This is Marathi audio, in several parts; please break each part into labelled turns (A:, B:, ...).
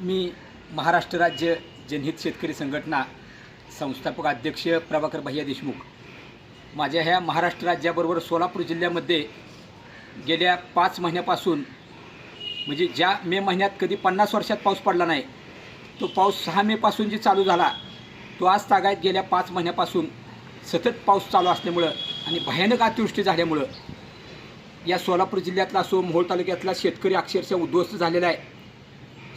A: मी महाराष्ट्र राज्य जनहित शेतकरी संघटना संस्थापक अध्यक्ष प्रभाकर भैया देशमुख. माझ्या ह्या महाराष्ट्र राज्याबरोबर सोलापूर जिल्ह्यामध्ये गेल्या पाच महिन्यापासून म्हणजे ज्या मे महिन्यात कधी पन्नास वर्षात पाऊस पडला नाही तो पाऊस सहा मेपासून जी चालू झाला तो आज तागायत गेल्या पाच महिन्यापासून सतत पाऊस चालू असल्यामुळं आणि भयानक अतिवृष्टी झाल्यामुळं या सोलापूर जिल्ह्यातला असो मोहोळ तालुक्यातला शेतकरी अक्षरशः उद्ध्वस्त झालेला आहे.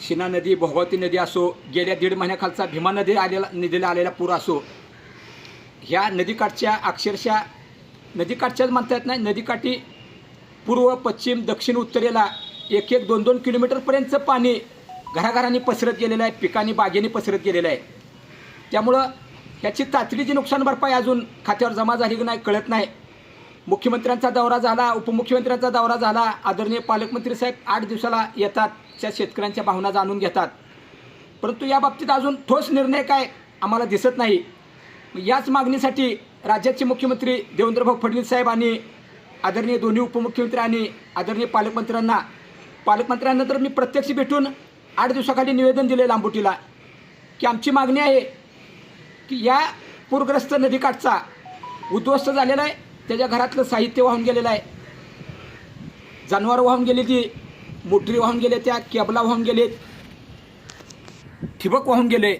A: शिना नदी भोगावती नदी असो गेल्या दीड महिन्याखालचा भीमा नदी आलेला नदीला आलेला पूर असो ह्या नदीकाठच्या अक्षरशः नदीकाठच्याच म्हणता येत नाही नदीकाठी पूर्व पश्चिम दक्षिण उत्तरेला एक एक दोन दोन किलोमीटरपर्यंतचं पाणी घराघरांनी पसरत गेलेलं आहे पिकांनी बागेने पसरत गेलेलं आहे. त्यामुळं ह्याची तातडीची नुकसान भरपाई अजून खात्यावर जमा झाली की नाही कळत नाही. मुख्यमंत्र्यांचा दौरा झाला उपमुख्यमंत्र्यांचा दौरा झाला. आदरणीय पालकमंत्री साहेब आठ दिवसाला येतात त्या शेतकऱ्यांच्या भावना जाणून घेतात. परंतु या बाबतीत अजून ठोस निर्णय काय आम्हाला दिसत नाही. याच मागणीसाठी राज्याचे मुख्यमंत्री देवेंद्रभाऊ फडणवीस साहेब आणि आदरणीय दोन्ही उपमुख्यमंत्री आणि आदरणीय पालकमंत्र्यांना पालकमंत्र्यांना तर मी प्रत्यक्ष भेटून आठ दिवसाखाली निवेदन दिले लांबुटीला की आमची मागणी आहे की या पूरग्रस्त नदीकाठचा उद्ध्वस्त झालेला आहे. त्याच्या घरातलं साहित्य वाहून गेलेलं आहे. जनावरं वाहून गेलेली मोटरी वाहून गेले त्या केबला वाहून गेलेत. ठिबक वाहून गेले.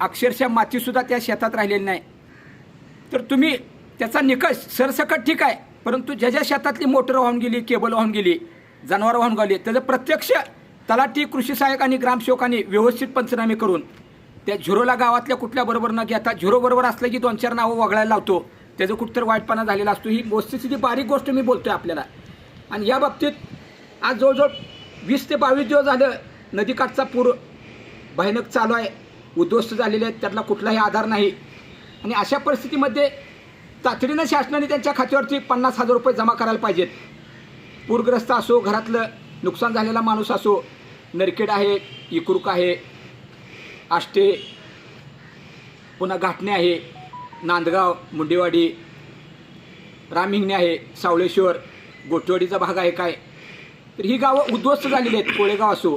A: अक्षरशः मातीसुद्धा त्या शेतात राहिलेली नाही. तर तुम्ही त्याचा निकष सरसकट ठीक आहे परंतु ज्या ज्या शेतातली मोटर वाहून गेली केबल वाहून गेली जनावरं वाहून गेली त्याचं प्रत्यक्ष तलाठी कृषी सहाय्यक आणि ग्रामसेवकांनी व्यवस्थित पंचनामे करून त्या झिरोला गावातल्या कुठल्या बरोबर न घेता झिरो बरोबर असलं की दोन चार नावं वगळायला लावतो. त्याचं कुठंतरी वाईटपणा झालेला असतो. ही वस्तुस्थिती बारीक गोष्ट मी बोलतो आहे आपल्याला. आणि या बाबतीत आज जवळजवळ वीस ते बावीस दिवस झालं नदीकाठचा पूर भयानक चालू आहे. उद्ध्वस्त झालेले आहेत. त्यातला कुठलाही आधार नाही. आणि अशा परिस्थितीमध्ये तातडीनं शासनाने त्यांच्या खात्यावरती पन्नास हजार रुपये जमा करायला पाहिजेत. पूरग्रस्त असो घरातलं नुकसान झालेला माणूस असो नरखेड आहे इकरूक आहे आष्टे पुन्हा घाटणे आहे नांदगाव मुंडेवाडी रामहिंगणे आहे सावळेश्वर गोटवाडीचा भाग आहे काय? तर ही गावं उद्ध्वस्त झालेली आहेत कोळेगाव असो.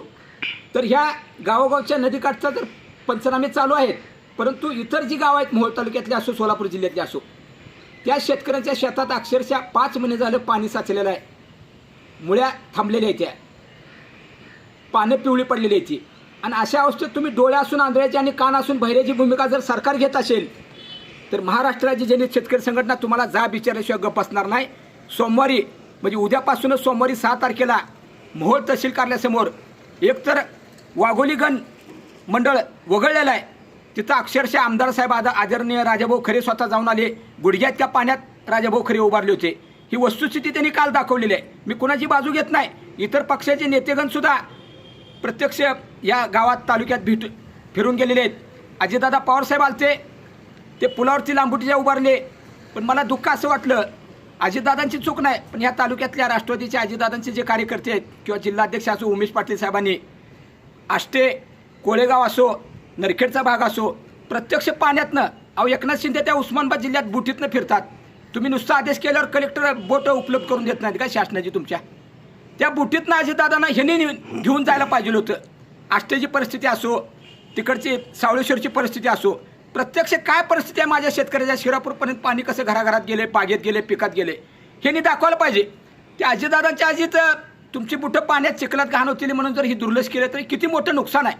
A: तर ह्या गावोगावच्या नदीकाठचा तर पंचनामे चालू आहेत परंतु इतर जी गावं आहेत मोहोळ तालुक्यातली असो सोलापूर जिल्ह्यातली असो त्या शेतकऱ्यांच्या शेतात अक्षरशः पाच महिने झालं पाणी साचलेलं आहे. मुळ्या थांबलेल्या आहेत त्या. पानं पिवळी पडलेली आहेत ती. आणि अशा अवस्थेत तुम्ही डोळे असून आंधळ्याची आणि कान असून बहिऱ्याची भूमिका जर सरकार घेत असेल तर महाराष्ट्राची जनित शेतकरी संघटना तुम्हाला जा विचारल्याशिवाय गप असणार नाही. सोमवारी म्हणजे उद्यापासूनच सोमवारी सहा तारखेला मोहोळ तहसील कार्यालयासमोर एकतर वाघोलीगण मंडळ वगळलेलं आहे. तिथं अक्षरशः आमदार साहेब आदा आदरणीय राजाभाऊ खरे स्वतः जाऊन आले. गुडघ्यात त्या पाण्यात राजाभाऊ खरे उभारले होते. ही वस्तुस्थिती त्यांनी काल दाखवलेली आहे. मी कुणाची बाजू घेत नाही. इतर पक्षाचे नेतेगणसुद्धा प्रत्यक्ष या गावात तालुक्यात भेट फिरून गेलेले आहेत. अजितदादा पवारसाहेब आलते. ते पुलावरती लांबुटीच्या उभारले. पण मला दुःख असं वाटलं अजितदादांची चूक नाही पण या तालुक्यातल्या राष्ट्रवादीचे अजितदादांचे जे कार्यकर्ते आहेत किंवा जिल्हाध्यक्ष असो उमेश पाटील साहेबांनी आष्टे कोळेगाव असो नरखेडचा भाग असो प्रत्यक्ष पाण्यातनं अहो एकनाथ शिंदे त्या उस्मानाबाद जिल्ह्यात बुटीतनं फिरतात. तुम्ही नुसता आदेश केल्यावर कलेक्टर बोट उपलब्ध करून देत नाहीत का शासनाची तुमच्या? त्या बुटीतनं अजितदादांना ह्यांनी नि- घेऊन जायला पाहिजे होतं. आष्टेची परिस्थिती असो तिकडची सावळेश्वरची परिस्थिती असो प्रत्यक्ष काय परिस्थिती आहे माझ्या शेतकऱ्याच्या? शिरापूरपर्यंत पाणी कसं घराघरात गेले बागेत गेले पिकात गेले? ह्यांनी दाखवायला पाहिजे. त्या आजीदादांच्या आजीत तुमची बुटं पाण्यात चिखलात घाण होतील म्हणून जर ही दुर्लक्ष केलं तरी किती मोठं नुकसान आहे?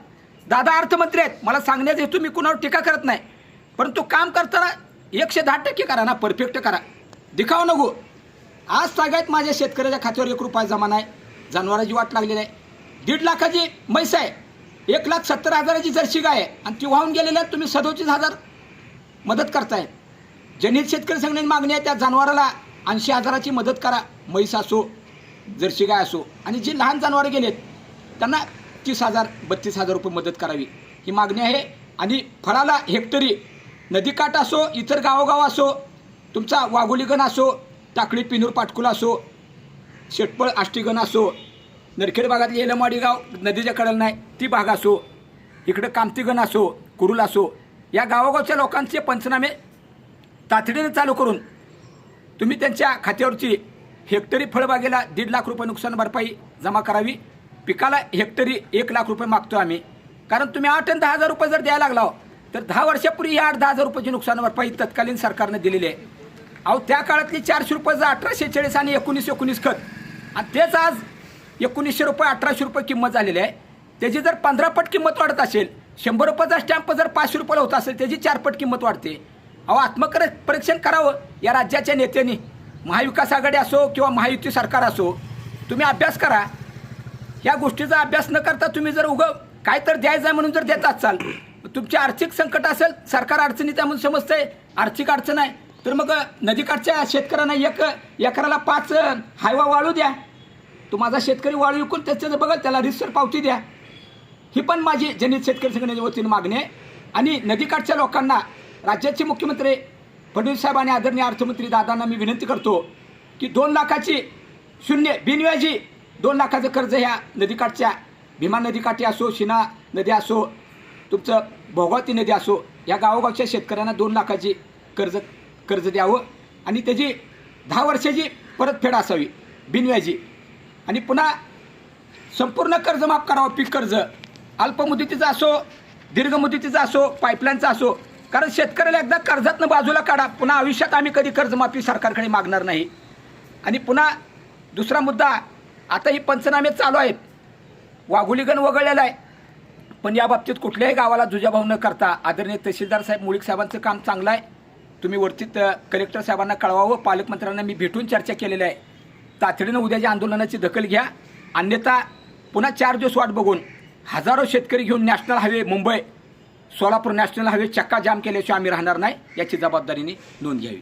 A: दादा अर्थमंत्री आहेत. मला सांगण्यात हेतू मी कुणावर टीका करत नाही. परंतु काम करताना एकशे दहा टक्के करा ना परफेक्ट करा. दिखाव नको. आज सगळ्यात माझ्या शेतकऱ्याच्या खात्यावर एक रुपया जमा नाही. जनावराची वाट लागलेली आहे. दीड लाखाची म्हैस आहे. एक लाख सत्तर हजाराची जर्सी गाय आहे. आणि ती वाहून गेलेल्या तुम्ही सदोतीस हजार मदत करताय. जनित शेतकरी संघटनेची मागणी आहे त्या जनावराला ऐंशी हजाराची मदत करा. म्हैस असो जर्सी गाय असो. आणि जी लहान जनावरं गेलेत त्यांना तीस हजार बत्तीस हजार रुपये मदत करावी. ही मागणी आहे. आणि फळाला हेक्टरी नदीकाठ असो इतर गावोगाव असो तुमचा वाघोलीगण असो टाकळी पिनूर पाटकुला असो शेटपळ आष्टीगण असो नरखेड भागातली येलमाडी गाव नदीच्या कडेला नाही ती भाग असो इकडं कामतीगण असो कुरुल असो या गावागावच्या लोकांचे पंचनामे तातडीने चालू करून तुम्ही त्यांच्या खात्यावरची हेक्टरी फळबागेला दीड लाख रुपये नुकसान भरपाई जमा करावी. पिकाला हेक्टरी एक लाख रुपये मागतो आम्ही. कारण तुम्ही आठ आणि दहा हजार रुपये जर द्यायला लागला हो, तर दहा वर्षापूर्वी ही आठ दहा हजार रुपयाची नुकसान भरपाई तत्कालीन सरकारनं दिलेली आहे. अहो त्या काळातली चारशे रुपयाचं अठराशे चाळीस आणि एकोणीस एकोणीस खत आणि तेच आज एकोणीसशे रुपये अठराशे रुपये किंमत झालेली आहे. त्याची जर पंधरा पट किंमत वाढत असेल शंभर रुपयाचा स्टॅम्प जर पाचशे रुपयाला होत असेल त्याची चार पट किंमत वाढते. अहो आत्मकर परीक्षण करावं या राज्याच्या नेत्यांनी. महाविकास आघाडी असो किंवा महायुती सरकार असो तुम्ही अभ्यास करा. या गोष्टीचा अभ्यास न करता तुम्ही जर उगं काय तर द्यायचं आहे म्हणून जर देत असाल तुमची आर्थिक संकट असेल सरकार अडचणीत आहे म्हणून समजतंय. आर्थिक अडचण आहे तर मग नदीकाठच्या शेतकऱ्यांना एक एकराला पाच हायवा वाळू द्या. तो माझा शेतकरी वाळू विकून त्याचं बघा त्याला रिसर पावती द्या. ही पण माझी जनित शेतकरी संघटनेच्या वतीनं मागणी आहे. आणि नदीकाठच्या लोकांना राज्याचे मुख्यमंत्री फडणवीस साहेब आणि आदरणीय अर्थमंत्री दादांना मी विनंती करतो की दोन लाखाची शून्य बिनव्याजी दोन लाखाचं कर्ज ह्या नदीकाठच्या भीमा नदीकाठी असो शिना नदी असो तुमचं भोगावती नदी असो या गावोगावच्या शेतकऱ्यांना दोन लाखाची कर्ज कर्ज द्यावं. आणि त्याची दहा वर्षाची परतफेड असावी बिनव्याजी. आणि पुन्हा संपूर्ण कर्ज माफ करावं पीक कर्ज. अल्पमुदतीचं असो दीर्घ मुदतीचं असो पाईपलाईनचं असो. कारण शेतकऱ्याला एकदा कर्जातनं बाजूला काढा पुन्हा आयुष्यात आम्ही कधी कर्जमाफी सरकारकडे मागणार नाही. आणि पुन्हा दुसरा मुद्दा आता ही पंचनामे चालू आहेत. वाघुलीगण वगळलेला आहे. पण या बाबतीत कुठल्याही गावाला जुजाभाव न करता आदरणीय तहसीलदार साहेब मुळीक साहेबांचं काम चांगलं आहे. तुम्ही वरतीत कलेक्टर साहेबांना कळवावं पालकमंत्र्यांना मी भेटून चर्चा केलेली आहे. तातडीनं उद्याच्या आंदोलनाची दखल घ्या. अन्यथा पुन्हा चार दिवस वाट बघून हजारो शेतकरी घेऊन national highway Mumbai Solapur national highway चक्का जाम केल्याशिवाय आम्ही राहणार नाही याची जबाबदारीने नोंद घ्यावी.